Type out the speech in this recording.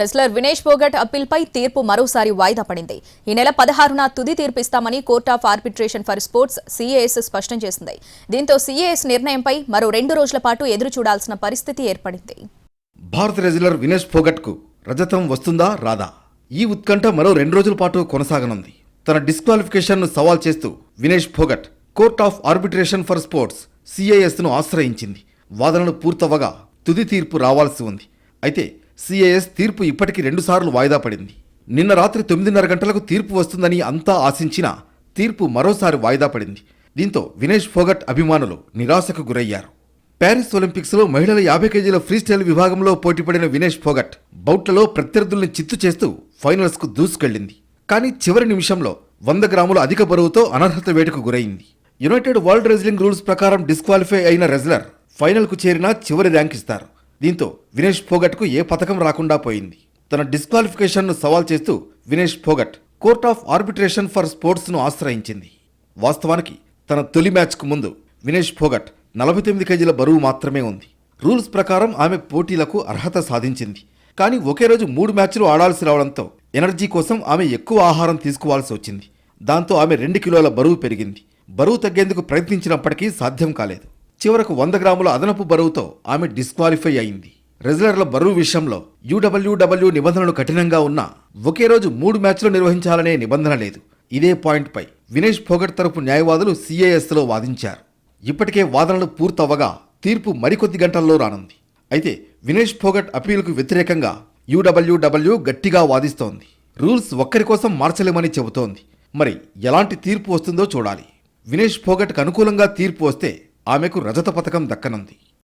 Wrestler Vinesh Phogat అప్పీల్పై తీర్పు మరోసారి వాయిదా పడింది. ఈ నెల పదహారున తుది తీర్పు ఇస్తామని court of arbitration for sports CAS స్పష్టం చేసింది. దీంతో సీఏఎస్ నిర్ణయంపై మరో రెండు రోజుల పాటు ఎదురు చూడాల్సిన పరిస్థితి ఏర్పడింది. భారత రెజ్లర్ వినేష్ ఫోగట్కు రజతం వస్తుందా రాదా? ఈ ఉత్కంఠ మరో రెండు రోజుల పాటు కొనసాగనుంది. తన డిస్క్వాలిఫికేషన్ను సవాల్ చేస్తూ Vinesh Phogat court of arbitration for sports సిఐఎస్ను ఆశ్రయించింది. వాదనలు పూర్తవగా తుది తీర్పు రావాల్సి ఉంది. అయితే సిఐఎస్ తీర్పు ఇప్పటికి రెండుసార్లు వాయిదా పడింది. నిన్న రాత్రి తొమ్మిదిన్నర గంటలకు తీర్పు వస్తుందని అంతా ఆశించినా తీర్పు మరోసారి వాయిదా పడింది. దీంతో వినేష్ ఫోగట్ అభిమానులు నిరాశకు గురయ్యారు. ప్యారిస్ ఒలింపిక్స్లో మహిళల యాభై కేజీల ఫ్రీస్టైల్ విభాగంలో పోటీపడిన వినేష్ ఫోగట్ బౌట్లలో ప్రత్యర్థుల్ని చిత్తు చేస్తూ ఫైనల్స్కు దూసుకెళ్ళింది కానీ చివరి నిమిషంలో వంద గ్రాముల అధిక బరువుతో అనర్హత వేటుకు గురైంది. యునైటెడ్ వరల్డ్ రెజ్లింగ్ రూల్స్ ప్రకారం డిస్క్వాలిఫై అయిన రెజ్లర్ ఫైనల్కు చేరిన చేరినా చివరి ర్యాంక్ ఇస్తారు. దీంతో వినేష్ ఫోగట్కు ఏ పథకం రాకుండా పోయింది. తన డిస్క్వాలిఫికేషన్ను సవాల్ చేస్తూ Vinesh Phogat court of arbitration for స్పోర్ట్స్ను ఆశ్రయించింది. వాస్తవానికి తన తొలి మ్యాచ్కు ముందు వినేష్ ఫోగట్ నలభై తొమ్మిది కేజీల బరువు మాత్రమే ఉంది. రూల్స్ ప్రకారం ఆమె పోటీలకు అర్హత సాధించింది. కానీ ఒకే రోజు మూడు మ్యాచ్లు ఆడాల్సి రావడంతో ఎనర్జీ కోసం ఆమె ఎక్కువ ఆహారం తీసుకోవాల్సి వచ్చింది. దాంతో ఆమె రెండు కిలోల బరువు పెరిగింది. బరువు తగ్గేందుకు ప్రయత్నించినప్పటికీ సాధ్యం కాలేదు. చివరకు వంద గ్రాముల అదనపు బరువుతో ఆమె డిస్క్వాలిఫై అయింది. రెజ్లర్ల బరువు విషయంలో యూడబ్ల్యూడబ్ల్యూ నిబంధనలు కఠినంగా ఉన్నా ఒకే రోజు మూడు మ్యాచ్లు నిర్వహించాలనే నిబంధన లేదు. ఇదే పాయింట్పై వినేష్ ఫోగట్ తరపు న్యాయవాదులు సిఐఎస్లో వాదించారు. ఇప్పటికే వాదనలు పూర్తవగా తీర్పు మరికొద్ది గంటల్లో రానుంది. అయితే వినేష్ ఫోగట్ అపీలుకు వ్యతిరేకంగా యూడబ్ల్యూడబ్ల్యూ గట్టిగా వాదిస్తోంది. రూల్స్ ఒక్కరి కోసం మార్చలేమని చెబుతోంది. మరి ఎలాంటి తీర్పు వస్తుందో చూడాలి. వినేష్ ఫోగట్కు అనుకూలంగా తీర్పు వస్తే ఆమెకు రజత పథకం దక్కనుంది.